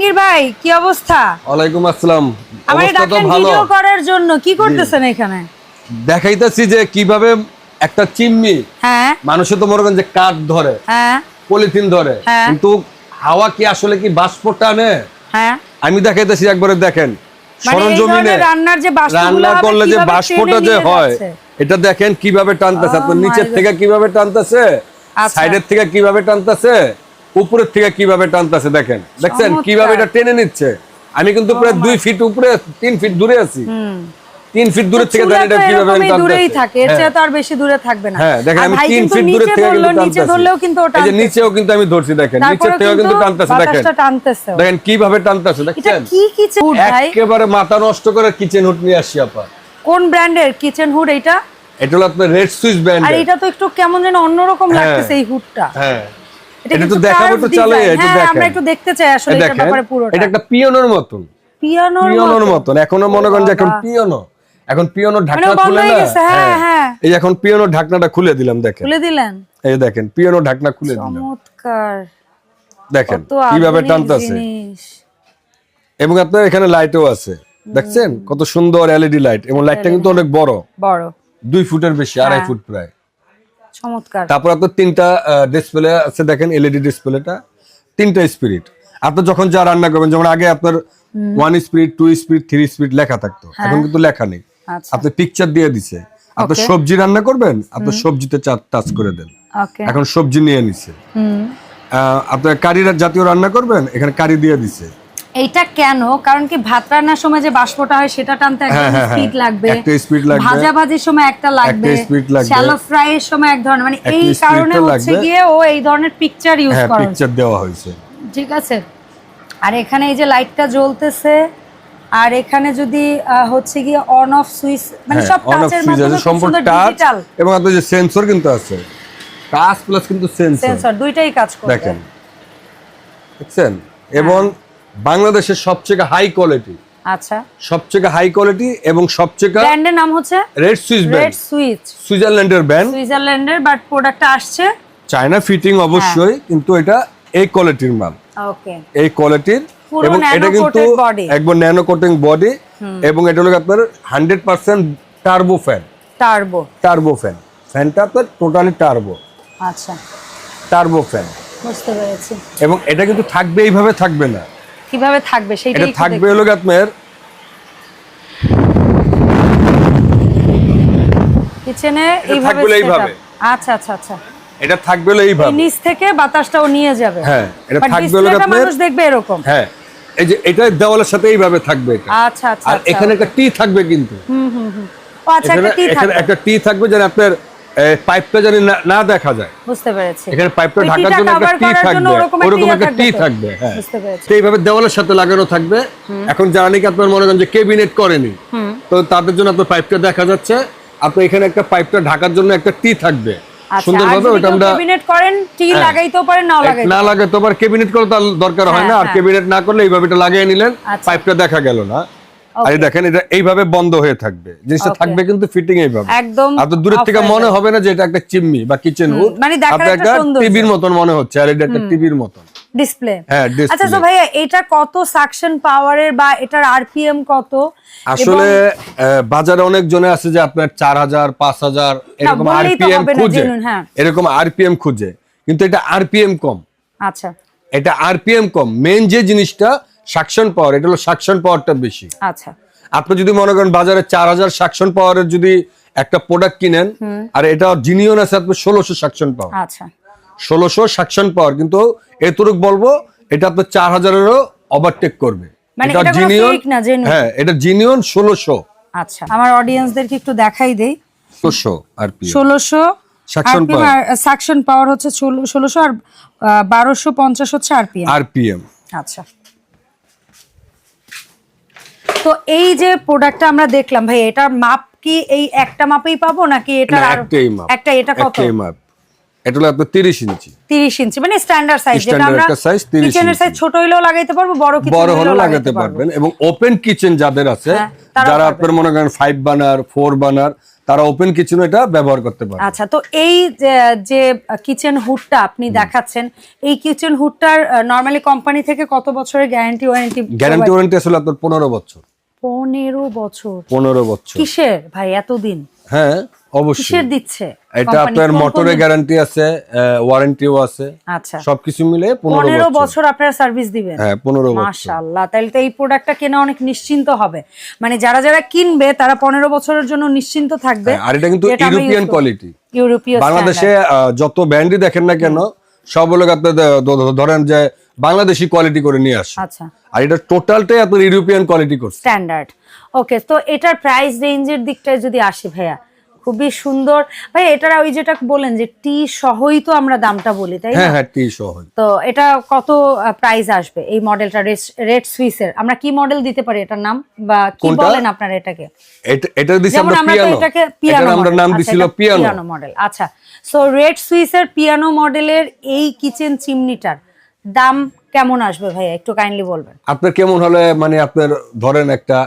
জাহাঙ্গীর ভাই কি অবস্থা? ওয়ালাইকুম আসসালাম। আমার অবস্থা তো ভালো। ভিডিও করার জন্য কি করতেছেন এখানে? দেখাইতেছি যে কীভাবে একটা চিমনি হ্যাঁ। মানুষে তো মনে করেন যে কাঠ ধরে হ্যাঁ। পলিথিন ধরে হ্যাঁ। কিন্তু হাওয়া কি আসলে কি বাষ্প টানে? হ্যাঁ। আমি দেখাইতেছি একবারে দেখেন মানে সরঞ্জমিনে রান্নার যে বাষ্পগুলো রান্না করলে যে বাষ্পটা যে হয় এটা দেখেন কীভাবে টানতেছে। Oh আপনার নিচের থেকে কীভাবে টানতেছে? আচ্ছা। সাইডের থেকে কীভাবে টানতেছে? উপরের থেকে কীভাবে টানতেছে দেখেন। দেখছেন? কীভাবে এটা টেনে নিচ্ছে? আমি কিন্তু প্রায় দুই ফিট উপরে তিন ফিট দূরে আছি। তিন ফিট দূরে থেকে কীভাবে দূরেই এর হ্যাঁ। চেয়ে তো আর বেশি দূরে থাকবে না। হ্যাঁ দেখেন আমি ভাই ফিট দূরে থেকে কিন্তু নিচে ধরলেও কিন্তু ও এই যে নিচেও কিন্তু আমি ধরছি দেখেন নিচের তারপরেও থেকেও কিন্তু কিন্তু টানতেছে দেখেন। টানতেছে। দেখেন কীভাবে টানতেছে এটা কি কিচেন হুড ভাই? একেবারে মাথা নষ্ট করে কিচেন হুড নিয়ে আসি আপা। কোন ব্র্যান্ডের কিচেন হুড এটা এটা হলো আপনার রেড সুইচ ব্র্যান্ড আর এটা তো একটু কেমন যেন অন্যরকম হ্যাঁ। লাগতেছে এই হুডটা হ্যাঁ। এটা তো দেখাবো তো চালে। এটা হ্যাঁ, দেখেন আমরা একটু দেখতে চাই আসলে এই ব্যাপারে পুরোটা। এটা একটা পিয়ানোর মতন। পিয়ানোর পিয়ানোর মতন। এখনও মনে করেন যে এখন পিয়ানো এখন পিয়ানোর ঢাকনা মানে খুলে না? হ্যাঁ, হ্যাঁ। এই এখন পিয়ানোর ঢাকনাটা খুলে দিলাম দেখেন। খুলে দিলেন? এই দেখেন পিয়ানোর ঢাকনা খুলে দিলাম। চমৎকার। দেখেন কীভাবে টানতেছে। এবং আপনার এখানে লাইটও আছে। দেখছেন? কত সুন্দর এলইডি লাইট এবং লাইটটা কিন্তু অনেক বড়। বড়। দুই ফুটের বেশি। আড়াই ফুট প্রায়। চমৎকার। তারপর আপনার তিনটা ডিসপ্লে আছে দেখেন এলইডি ডিসপ্লেটা তিনটা স্পিরিট আপনি যখন যা রান্না করবেন যেমন আগে আপনার one speed two speed three speed লেখা থাকতো। এখন কিন্তু লেখা নেই। আচ্ছা। আপনি পিকচার দিয়ে দিছে। আপনি সবজি রান্না করবেন আপনি সবজিতে টাচ করে দেন। এখন সবজি নিয়ে নিছে। আপনার কারি জাতীয় রান্না করবেন এখানে কারি দিয়ে দিছে। এইটা কেন? কারণ কি ভাত রান্নার সময় যে বাষ্পটা হয় সেটা টানতে একটা হ্যাঁ, হ্যাঁ, স্পিড হ্যাঁ। লাগবে। একটা speed লাগবে। ভাজা ভাজির সময় একটা লাগবে। শ্যালো ফ্রাই এর সময় এক ধরনের। মানে এই কারণে হচ্ছে গিয়ে ও এই ধরনের পিকচার ইউজ করে পিকচার দেওয়া হয়েছে। ঠিক আছে? আর এখানে এই যে লাইটটা জ্বলতেছে আর এখানে যদি হচ্ছে গিয়ে অন অফ সুইচ মানে সব টাচের মাধ্যমে সম্পূর্ণ ডিজিটাল এবং আপনার যে সেন্সর কিন্তু আছে। টাচ প্লাস কিন্তু সেন্সর সেন্সর দুইটাই কাজ করবে। দেখেন। দেখছেন? এবং বাংলাদেশের সবচেয়ে হাই কোয়ালিটি আচ্ছা। সবচেয়ে হাই কোয়ালিটি এবং সবচেয়ে ব্র্যান্ডের নাম হচ্ছে রেড সুইচ রেড সুইচ সুইজারল্যান্ডের ব্র্যান্ড সুইজারল্যান্ডের বাট প্রোডাক্টটা আসছে। চায়না ফিটিং অবশ্যই হ্যাঁ। কিন্তু এটা এই কোয়ালিটির মাল। ওকে এই কোয়ালিটির এবং এটা কিন্তু একবার ন্যানো কোটিং বডি এবং এটা হলো আপনার hundred percent turbo fan turbo turbo fan ফ্যানটা আপনার টোটালি টার্বো আচ্ছা। টার্বো ফ্যান বুঝতে পেরেছি। এবং এটা কিন্তু থাকবে এইভাবে থাকবে না। কীভাবে থাকবে এটা থাকবে। হলো আপনার কিচেনে এইভাবে থাকবে এইভাবে। আচ্ছা আচ্ছা আচ্ছা। এটা থাকবে হলো এইভাবে। নিচ থেকে বাতাসটাও নিয়ে যাবে। হ্যাঁ, এটা থাকবে হলো আপনার- মানুষ দেখবে এরকম। হ্যাঁ এই যে এটা দেওয়ালের সাথে এইভাবে থাকবে এটা। আচ্ছা আচ্ছা আর আচ্ছা। এখানে একটা টি থাকবে কিন্তু। হুম হুম হুম। ও আচ্ছা একটা টি থাকবে। একটা টি থাকবে যেন আপনার পাইপটা যেন না- না দেখা যায়। বুঝতে পেরেছি। এখানে পাইপটা ঢাকার জন্য একটা টি থাকবে। ওরকম একটা টি থাকবে হ্যাঁ। বুঝতে পেরেছি। তো এইভাবে দেওয়ালের সাথে লাগানো থাকবে। এখন যারা নাকি আপনার মনে করেন যে কেবিনেট করেনি তো তাদের জন্য আপনার পাইপটা দেখা যাচ্ছে। আপনার এখানে একটা পাইপটা ঢাকার জন্য একটা টি থাকবে। আচ্ছা আর সুন্দরভাবে ওটা আমরা ক্যাবিনেট করেন টি হ্যাঁ। লাগাইতেও পারেন নাও লাগাইতে না ক্যাবিনেট দরকার হয় না। হ্যাঁ, আর হ্যাঁ। ক্যাবিনেট না করলে এইভাবে এটা লাগিয়ে নিলেন আচ্ছা। পাইপটা দেখা গেল না। আর দেখেন এটা এইভাবে বন্ধ হয়ে থাকবে। জিনিসটা থাকবে কিন্তু ফিটিং এইভাবে। একদম আপনার দূরের থেকে মনে হবে না যে এটা একটা চিমনি বা কিচেন হুড মানে দেখার একটা টিভির মতন মনে হচ্ছে আর এটা একটা টিভির মতন। ডিসপ্লে হ্যাঁ আচ্ছা তো ভাইয়া এটা কত সাকশন পাওয়ারের বা এটার আরপিএম কত? আসলে বাজারে অনেক জনে আছে যে আপনার চার হাজার পাঁচ হাজার এরকম বললেই তো আরপিএম খুঁজে। হ্যাঁ। এরকম আরপিএম খুঁজে। কিন্তু এটা আরপিএম কম। আচ্ছা। এটা আরপিএম কম। মেন যে জিনিসটা সাকশন পাওয়ার এটা হলো সাকশন পাওয়ারটা বেশি। আচ্ছা। আপনি যদি মনে করেন বাজারে চার হাজার সাকশন পাওয়ারের যদি একটা প্রোডাক্ট কিনেন আর এটা জিনিয়ন আছে আপনার ষোলোশো সাকশন পাওয়ার আচ্ছা। ষোলোশো সাকশন পাওয়ার কিন্তু এতটুক বলব এটা আপনার চার হাজারেরও ওভারটেক করবে। মানে এটা জিনিয়ন। হ্যাঁ এটা জিনিয়ন ষোলোশো। আচ্ছা আমার অডিয়েন্সদেরকে একটু দেখাই দেই। ষোলোশো আর ষোলোশো। সাকশন পাওয়ার হচ্ছে ষোলোশো আর বারোশো পঞ্চাশ হচ্ছে আরপিএম আরপিএম আচ্ছা। তো এই যে প্রোডাক্টটা আমরা দেখলাম ভাই এটার মাপ কি এই একটা মাপেই পাবো নাকি এটা একটাই মাপ। একটা এটা কত? একটাই মাপ। এটা হলো আপনার তিরিশ ইঞ্চি। 30 ইঞ্চি মানে স্ট্যান্ডার্ড সাইজ যেটা আমরা সাইজ 30 কিচেনের সাইজ ছোট হলেও লাগাইতে পারব বড় কিচেন বড় হলেও লাগাতে পারবেন। এবং ওপেন কিচেন যাদের আছে হ্যাঁ, যারা আপনার মনে করেন ফাইভ বানার ফোর বানার তারা ওপেন কিচেন এটা ব্যবহার করতে পারে। আচ্ছা তো এই যে- কিচেন হুডটা আপনি দেখাচ্ছেন এই কিচেন হুডটার নরমালি কোম্পানি থেকে কত বছরের গ্যারান্টি ওয়ারেন্টি গ্যারান্টি ওয়ারেন্টি আসলে আপনার পনেরো বছর। পনেরো বছর। পনেরো বছর। কিসের? ভাই এতদিন। হ্যাঁ অবশ্যই। কিসের দিচ্ছে? এটা আপনার দিন? গ্যারান্টি আছে ওয়ারেন্টিও আছে। আচ্ছা। সবকিছু মিলে পনেরো পনেরো বছর। বছর আপনারা সার্ভিস দিবেন? হ্যাঁ পনেরো বছর। মাশাআল্লাহ তাহলে তো এই প্রোডাক্টটা কেনা অনেক নিশ্চিন্ত হবে। মানে যারা যারা কিনবে তারা পনেরো বছরের জন্য নিশ্চিন্ত থাকবে। হ্যাঁ, আর এটা কিন্তু ইউরোপিয়ান কোয়ালিটি ইউরোপীয় বাংলাদেশে যত ব্র্যান্ডই দেখেন না কেন সব লোক দ- ধরেন যে বাংলাদেশি কোয়ালিটি করে নিয়ে আসে। আচ্ছা। আর এটা টোটালটাই আপনার ইউরোপিয়ান কোয়ালিটি করছে। স্ট্যান্ডার্ড ওকে তো এটার প্রাইস রেঞ্জের দিকটায় যদি আসি ভাইয়া খুবই সুন্দর। ভাই এটার ওই যেটা বলেন যে টি সহই তো আমরা দামটা বলি তাই না? হ্যাঁ হ্যাঁ টি সহজ তো এটা কত প্রাইস আসবে এই মডেলটা রেড সুইসের আমরা কি মডেল দিতে পারি এটার নাম? বা কি বলেন আপনারা এটাকে? এটা এটা দিছি আমরা পিয়ানো এটাকে পিয়ানো আমরা নাম দিছিল পিয়ানো মডেল আচ্ছা সো রেড সুইসের পিয়ানো মডেলের এই কিচেন চিমনিটার দাম কেমন আসবে ভাইয়া? একটু কাইন্ডলি বলবেন। আপনার কেমন হলে মানে আপনার ধরেন একটা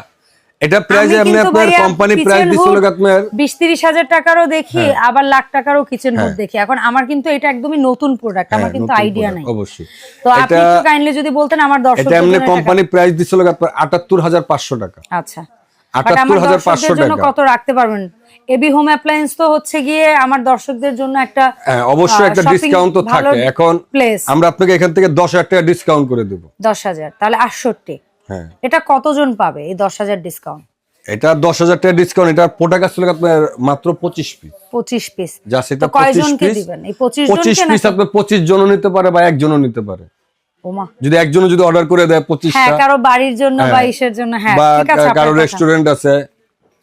এটা প্রাইস আমি আপনার কোম্পানি প্রাইস দিছিল আপনার বিশ তিরিশ হাজার টাকারও দেখি হ্যাঁ। আবার লাখ টাকারও কিচেন হুড দেখি। এখন আমার কিন্তু এটা একদমই নতুন প্রোডাক্ট আমার হ্যাঁ, কিন্তু আইডিয়া নাই। অবশ্যই। তো আপনি একটু কাইন্ডলি যদি বলতেন আমার দর্শক এটা এমনি কোম্পানি প্রাইস দিছিল আপনার আটাত্তর হাজার পাঁচশো টাকা। আচ্ছা। But 78,500 টাকা। কত রাখতে পারবেন? এবি হোম অ্যাপ্লায়েন্স তো হচ্ছে গিয়ে আমার দর্শকদের জন্য একটা হ্যাঁ অবশ্যই একটা ডিসকাউন্ট তো থাকে। এখন place। আমরা আপনাকে এখান থেকে দশ হাজার টাকা ডিসকাউন্ট করে দেবো। দশ হাজার তাহলে আটষট্টি। হ্যাঁ এটা কতজন পাবে এই দশ হাজার ডিসকাউন্ট এটা দশ হাজার টাকা ডিসকাউন্ট এটা প্রোডাক্ট আসলে আপনার মাত্র পঁচিশ পিস পঁচিশ পিস যা সেটা পঁচিশ কয়জনকে পিস দিবেন? এই পঁচিশ পঁচিশ পিস আপনার পঁচিশ জনও নিতে পারে বা একজনও নিতে পারে। যদি একজনও যদি অর্ডার করে দেয় হ্যাঁ পঁচিশটা কারও বাড়ির জন্য বা হ্যাঁ। ইসের জন্য হ্যাঁ বা কারও রেস্টুরেন্ট আছে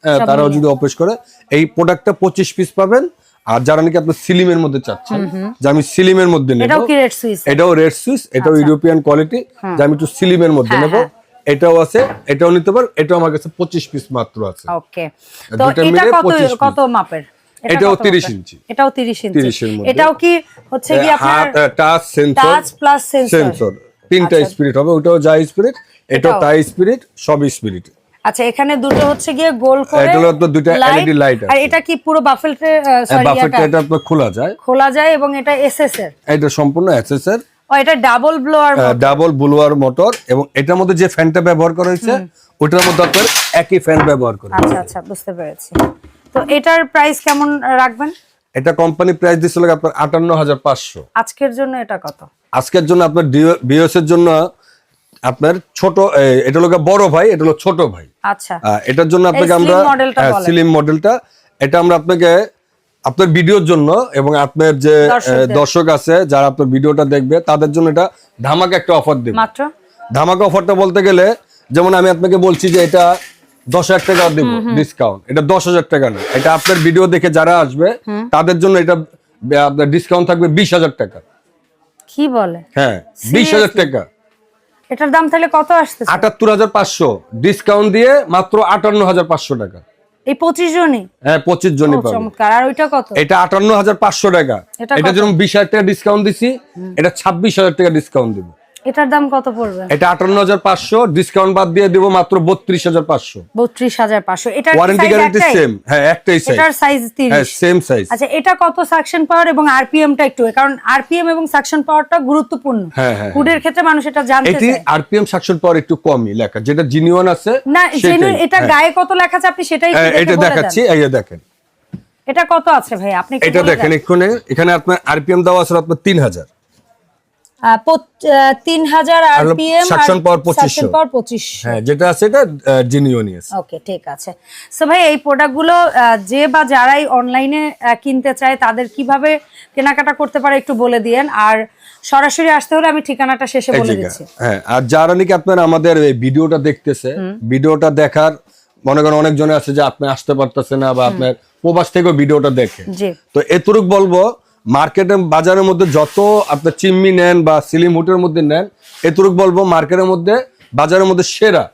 হ্যাঁ, তারাও যদি অফিস করে এই প্রোডাক্টটা পঁচিশ পিস পাবেন। আর যারা নাকি আপনার সিলিমের মধ্যে চাচ্ছেন যে আমি সিলিমের মধ্যে নেব এটাও রেড সুইস এটাও ইউরোপিয়ান কোয়ালিটি যে আমি একটু সিলিমের মধ্যে হ্যাঁ, নেব। এটাও আছে এটাও নিতে পার এটাও আমার কাছে পঁচিশ পিস মাত্র আছে। ওকে তো এটা কত কত মাপের? এটাও কত 30 ইঞ্চি। এটাও 30 ইঞ্চি। 30 এর মধ্যে। এটাও কি হচ্ছে কি আপনার touch sensor touch plus sensor তিনটা আচ্ছা। স্পিরিট হবে ওটাও যা স্পিরিট এটাও? তাই স্পিরিট সব স্পিরিট আচ্ছা এখানে দুটো হচ্ছে গিয়ে গোল করে এটা হলো light, LED light আর এটা কি পুরো বাফেলটে সরি বাফেটটা এটা আপনার খোলা যায়। খোলা যায় এবং এটা এসএস এর? এটা সম্পূর্ণ এসএস এর। এটা double blower double blower motor এবং এটার মধ্যে যে ফ্যানটা ব্যবহার করা হয়েছে ওটার মধ্যে আপনার একই ফ্যান ব্যবহার করে আচ্ছা আচ্ছা বুঝতে পেরেছি। তো এটার প্রাইস কেমন রাখবেন? এটা কোম্পানি প্রাইস দিছিল আপনার আটান্ন হাজার পাঁচশো। আজকের জন্য এটা কত? আজকের জন্য আপনার বিএস এর জন্য আপনার ছোট এটা হলো বড় ভাই এটা হলো ছোট ভাই। আচ্ছা। এটার জন্য আপনাকে আমরা সিলিম মডেলটা এটা আমরা আপনাকে আপনার ভিডিওর জন্য এবং আপনার যে দর্শক আছে যারা আপনার ভিডিওটা দেখবে তাদের জন্য এটা ধামাকা একটা অফার দেবে। মাত্র? ধামাকা অফারটা বলতে গেলে যেমন আমি আপনাকে বলছি যে এটা দশ হাজার টাকা দেবো ডিসকাউন্ট এটা দশ হাজার টাকা না। এটা আপনার ভিডিও দেখে যারা আসবে তাদের জন্য এটা আপনার ডিসকাউন্ট থাকবে বিশ হাজার টাকা। কি বলে? হ্যাঁ বিশ হাজার টাকা। এটার দাম তাহলে কত আসতেছে? আটাত্তর হাজার পাঁচশো। ডিসকাউন্ট দিয়ে মাত্র আটান্ন হাজার পাঁচশো টাকা। এই পঁচিশ জনই? হ্যাঁ পঁচিশ ও, জনই পাবে। চমৎকার। আর ওইটা কত? এটা আটান্ন হাজার পাঁচশো টাকা। এটা? যেরকম বিশ হাজার টাকা ডিসকাউন্ট দিছি এটা ছাব্বিশ হাজার টাকা ডিসকাউন্ট দিব। এটার দাম কত পড়বে? এটা 58500 ডিসকাউন্ট বাদ দিয়ে দেব মাত্র 32500 32500 এটা ওয়ারেন্টি গ্যারান্টি সেম হ্যাঁ একটাই এটার সাইজ 30 সেম সাইজ আচ্ছা এটা কত সাকশন পাওয়ার এবং আরপিএম টা একটু? কারণ আরপিএম এবং সাকশন পাওয়ারটা গুরুত্বপূর্ণ। হ্যাঁ, হ্যাঁ হ্যাঁ হুডের ক্ষেত্রে মানুষ এটা জানতে চায়। এটি আরপিএম সাকশন পাওয়ার একটু কমই লেখা। যেটা জিনিওয়ান আছে না হ্যাঁ। এটা গায়ে কত লেখা আছে আপনি সেটাই হ্যাঁ, এটা দেখাচ্ছি এই দেখেন। এটা কত আছে ভাই? আপনি এটা দেখেন এক্ষুনি। এখানে আপনার আরপিএম দেওয়া আছে আপনার 3000 তিন হাজার আরপিএম 2500 পাওয়ার পঁচিশশো। হ্যাঁ যেটা আছে এটা জিনিয়নই ওকে ঠিক আছে। সো ভাই এই প্রোডাক্টগুলো যে বা যারাই অনলাইনে কিনতে চায় তাদের কীভাবে কেনাকাটা করতে পারে একটু বলে দিয়েন। আর সরাসরি আসতে হলে আমি ঠিকানাটা শেষে বলে দিচ্ছি। হ্যাঁ আর যারা নাকি আপনার আমাদের এই ভিডিওটা দেখতেছে ভিডিওটা দেখার মনে করেন অনেকজনে আছে যে আপনি আসতে পারতেছে না বা আপনার প্রবাস থেকেও ভিডিওটা দেখে। তো এতটুক বলব মার্কেটে বাজারের মধ্যে যত আপনার চিম্মি নেন বা সিলিম হুটের মধ্যে নেন এতটুক বলব মার্কেটের মধ্যে বাজারের মধ্যে সেরা।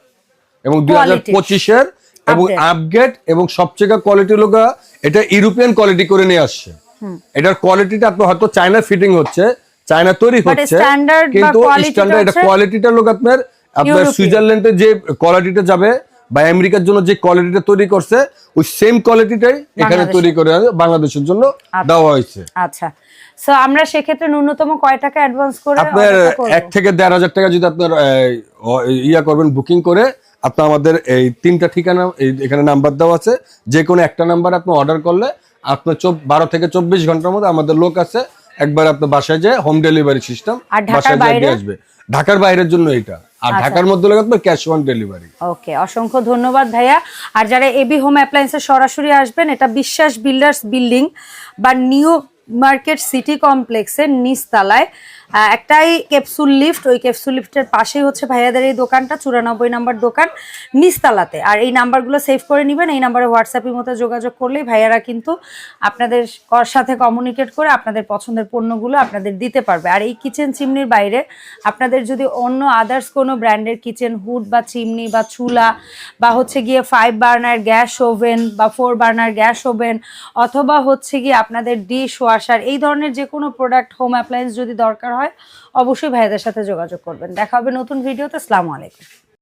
এবং দুই হাজার পঁচিশের এবং। আপগ্রেড এবং সবচেয়ে কোয়ালিটি লোকা এটা ইউরোপিয়ান কোয়ালিটি করে নিয়ে আসছে। এটার কোয়ালিটিটা আপনার হয়তো চায়না ফিটিং হচ্ছে চায়না তৈরি হচ্ছে কিন্তু স্ট্যান্ডার্ড এটা কোয়ালিটিটা লোক আপনার আপনার সুইজারল্যান্ডে যে কোয়ালিটিটা যাবে বা আমেরিকার জন্য যে কোয়ালিটিটা তৈরি করছে ওই সেম কোয়ালিটিটাই এখানে তৈরি করে বাংলাদেশের জন্য দেওয়া হয়েছে। আচ্ছা। সো আমরা সেক্ষেত্রে ন্যূনতম কয় টাকা অ্যাডভান্স করে আপনার এক থেকে দেড় হাজার টাকা যদি আপনার ইয়া করবেন বুকিং করে আপনার আমাদের এই তিনটা ঠিকানা এখানে নাম্বার দেওয়া আছে। যে কোনো একটা নাম্বার আপনি অর্ডার করলে আপনার বারো থেকে চব্বিশ ঘণ্টার মধ্যে আমাদের লোক আছে একবার আপনার বাসায় যায় হোম ডেলিভারি সিস্টেম বাসায় দিয়ে আসবে। ঢাকার বাইরের জন্য এটা আর ঢাকার মধ্যে হলে ক্যাশ অন ডেলিভারি ওকে অসংখ্য ধন্যবাদ ভাইয়া। আর যারা এবি হোম অ্যাপ্লায়েন্সে সরাসরি আসবেন এটা বিশ্বাস বিল্ডার্স বিল্ডিং বা নিউ মার্কেট সিটি কমপ্লেক্সের নিচতলায়। একটাই ক্যাপসুল লিফট ওই ক্যাপসুল লিফটের পাশেই হচ্ছে ভাইয়াদের এই দোকানটা, চুরানব্বই নাম্বার দোকান, নিচতলাতে। আর এই নাম্বারগুলো সেভ করে নেবেন, এই নাম্বারে হোয়াটসঅ্যাপের মতো যোগাযোগ করলেই ভাইয়ারা কিন্তু আপনাদের কর সাথে কমিউনিকেট করে আপনাদের পছন্দের পণ্যগুলো আপনাদের দিতে পারবে। আর এই কিচেন চিমনির বাইরে আপনাদের যদি অন্য আদার্স কোনো ব্র্যান্ডের কিচেন হুড বা চিমনি বা চুলা বা হচ্ছে গিয়ে ফাইভ বার্নার গ্যাস ওভেন বা ফোর বার্নার গ্যাস ওভেন অথবা হচ্ছে গিয়ে আপনাদের ডিশ ওয়াশার এই ধরনের যে কোনো প্রোডাক্ট হোম অ্যাপ্লায়েন্স যদি দরকার হয় অবশ্যই ভাইদের সাথে যোগাযোগ করবেন। দেখা হবে নতুন ভিডিওতে। আসসালামু আলাইকুম।